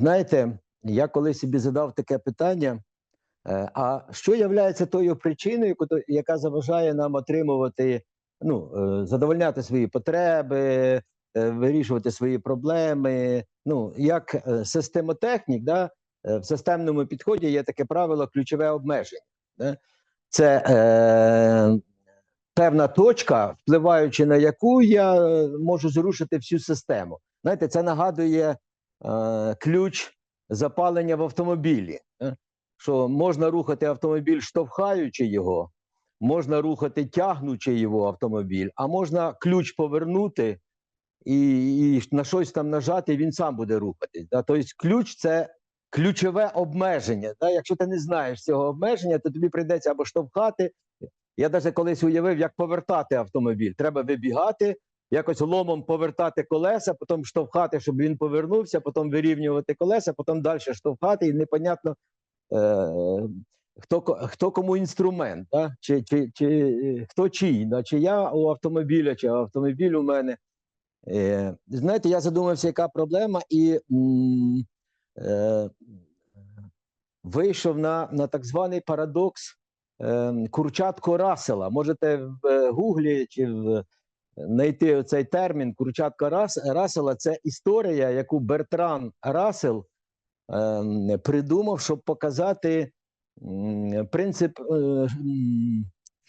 Знаєте, я колись собі задав таке питання: е, а що є тою причиною, яка заважає нам отримувати, ну, е, задовольняти свої потреби, е, вирішувати свої проблеми? Ну, як системотехнік, да, в системному підході є таке правило ключове обмеження. Да? Це е, певна точка, впливаючи на яку я можу зрушити всю систему. Знаєте, це нагадує ключ запалення в автомобілі. е, Що можна рухати автомобіль, штовхаючи його, можна рухати, тягнучи його автомобіль, а можна ключ повернути і, і на щось там нажати, і він сам буде рухатись. Да? Тобто, ключ це ключове обмеження. Да? Якщо ти не знаєш цього обмеження, то тобі прийдеться або штовхати. Я навіть колись уявив, як повертати автомобіль. Треба вибігати, якось ломом повертати колеса, потім штовхати, щоб він повернувся, потім вирівнювати колеса, потім далі штовхати, і непонятно, е, хто, хто кому інструмент, да? чи, чи, чи хто чий, да? чи я у автомобіля, чи автомобіль у мене. Е, знаєте, я задумався, яка проблема, і е, вийшов на, на так званий парадокс е, Курчатко Расела. Можете в е, Гуглі чи в знайти цей термін Курчатка Рас, Расела. Це історія, яку Бертран Расел е, придумав, щоб показати принцип. е,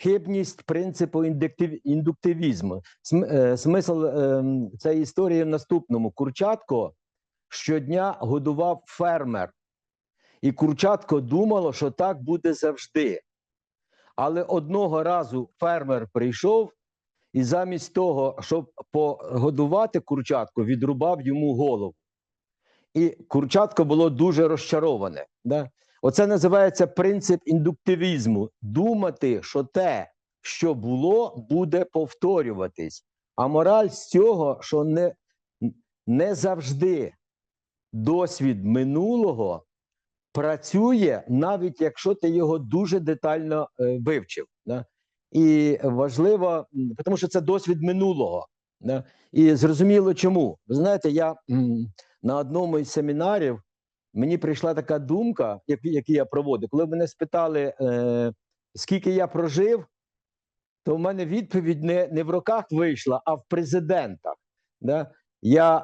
Хибність принципу індуктив, індуктивізму. См, е, смисл е, цієї історії в наступному: Курчатко щодня годував фермер, і Курчатко думало, що так буде завжди. Але одного разу фермер прийшов і замість того, щоб погодувати курчатку, відрубав йому голову. І курчатко було дуже розчароване. Да? Оце називається принцип індуктивізму: думати, що те, що було, буде повторюватись. А мораль з цього, що не, не завжди досвід минулого працює, навіть якщо ти його дуже детально е, вивчив. Да? І важливо, тому що це досвід минулого. Да? І зрозуміло чому. Ви знаєте, я на одному із семінарів мені прийшла така думка, як, які я проводив, коли мене спитали, е, скільки я прожив, то в мене відповідь не, не в роках вийшла, а в президентах. Да? Я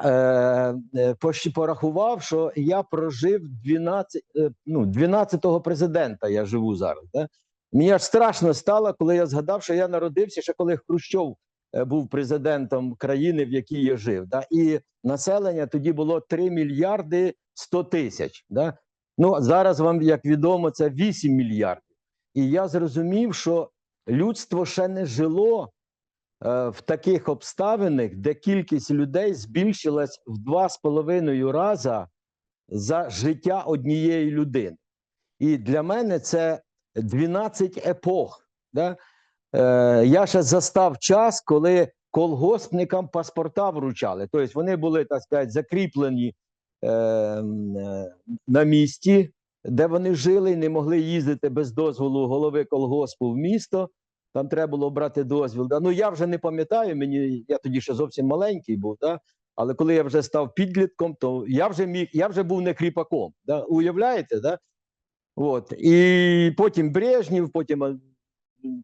е, е, порахував, що я прожив 12, е, ну, 12-го президента я живу зараз. Да? Мені аж страшно стало, коли я згадав, що я народився ще коли Хрущов е, був президентом країни, в якій я жив. Да? І населення тоді було 3 мільярди 100 тисяч. Да? Ну, зараз вам, як відомо, це 8 мільярдів. І я зрозумів, що людство ще не жило е, в таких обставинах, де кількість людей збільшилась в два з половиною рази за життя однієї людини. І для мене це 12 епох. Да? Е, я ще застав час, коли колгоспникам паспорта вручали. Тобто вони були, так сказати, закріплені е, е, на місці, де вони жили, і не могли їздити без дозволу голови колгоспу в місто. Там треба було брати дозвіл. Да? Ну я вже не пам'ятаю, мені я тоді ще зовсім маленький був. Да? Але коли я вже став підлітком, то я вже міг, я вже був не кріпаком. Да? Уявляєте, да? От. І потім Брежнєв, потім,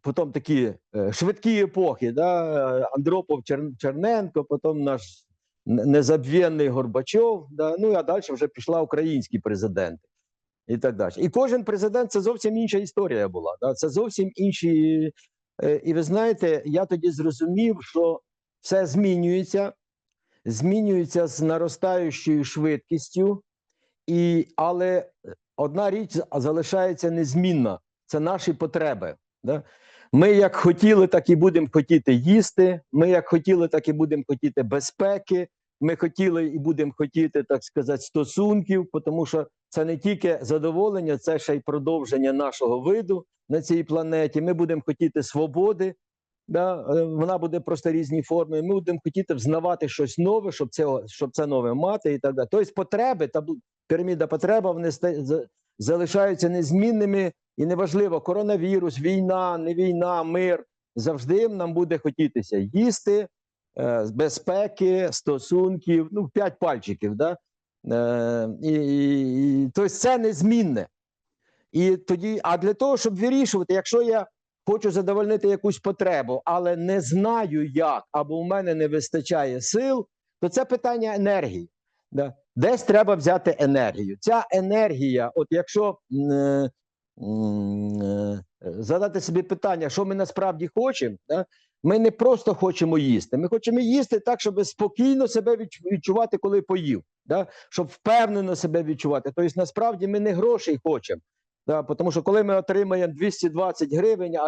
потім такі е, швидкі епохи, да? Андропов Чер- Черненко, потім наш незабвєнний Горбачов. Да? Ну а далі вже пішла українські президенти. І так далі. І кожен президент це зовсім інша історія була. Да? Це зовсім інші. е, І ви знаєте, я тоді зрозумів, що все змінюється, змінюється з наростаючою швидкістю, і, але одна річ залишається незмінна це наші потреби. Да? Ми як хотіли, так і будемо хотіти їсти. Ми як хотіли, так і будемо хотіти безпеки. Ми хотіли і будемо хотіти, так сказати, стосунків, тому що це не тільки задоволення, це ще й продовження нашого виду на цій планеті. Ми будемо хотіти свободи. Да? е, Вона буде просто різні форми. Ми будемо хотіти взнавати щось нове, щоб це, щоб це нове мати і так далі. Тобто потреби, табу- піраміда потреба, вони залишаються незмінними і неважливо, коронавірус, війна, не війна, мир. Завжди нам буде хотітися їсти, е, безпеки, стосунків, ну, п'ять пальчиків. Да? Е, і, і, тобто це незмінне. І тоді, а для того, щоб вирішувати, якщо я хочу задовольнити якусь потребу, але не знаю як, або в мене не вистачає сил, то це питання енергії. Да? Десь треба взяти енергію. Ця енергія, от якщо е, е, задати собі питання, що ми насправді хочемо, да? ми не просто хочемо їсти. Ми хочемо їсти так, щоб спокійно себе відчувати, коли поїв, да? щоб впевнено себе відчувати. Тобто, насправді ми не грошей хочемо. Да, тому що коли ми отримаємо 220 гривень, а,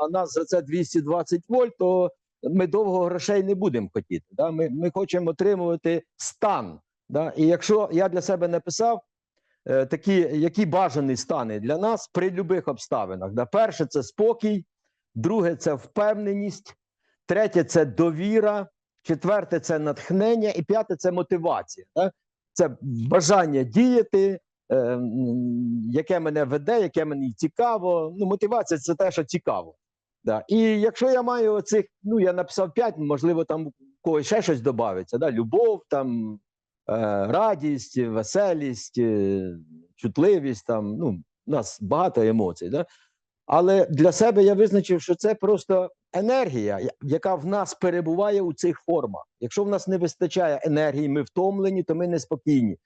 а нас за це 220 вольт, то ми довго грошей не будемо хотіти. Да? Ми, ми хочемо отримувати стан. Да? І якщо я для себе написав е, такі, які бажані стани для нас при будь-яких обставинах. Да? Перше це спокій, друге це впевненість, третє це довіра, четверте це натхнення, і п'яте це мотивація. Да? Це бажання діяти, е, яке мене веде, яке мені цікаво. Ну, мотивація це те, що цікаво. Да. І якщо я маю цих, ну я написав п'ять, можливо, там у когось ще щось додається. Да? Любов, там, радість, веселість, е, чутливість. Там, ну, у нас багато емоцій. Да? Але для себе я визначив, що це просто енергія, яка в нас перебуває у цих формах. Якщо в нас не вистачає енергії, ми втомлені, то ми неспокійні.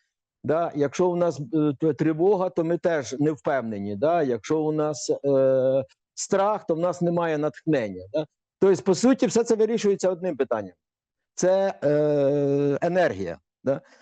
Да? Якщо у нас е, тривога, то ми теж не впевнені. Да? Якщо у нас е, страх, то в нас немає натхнення. Да? Тобто, по суті, все це вирішується одним питанням: це е, енергія. Да?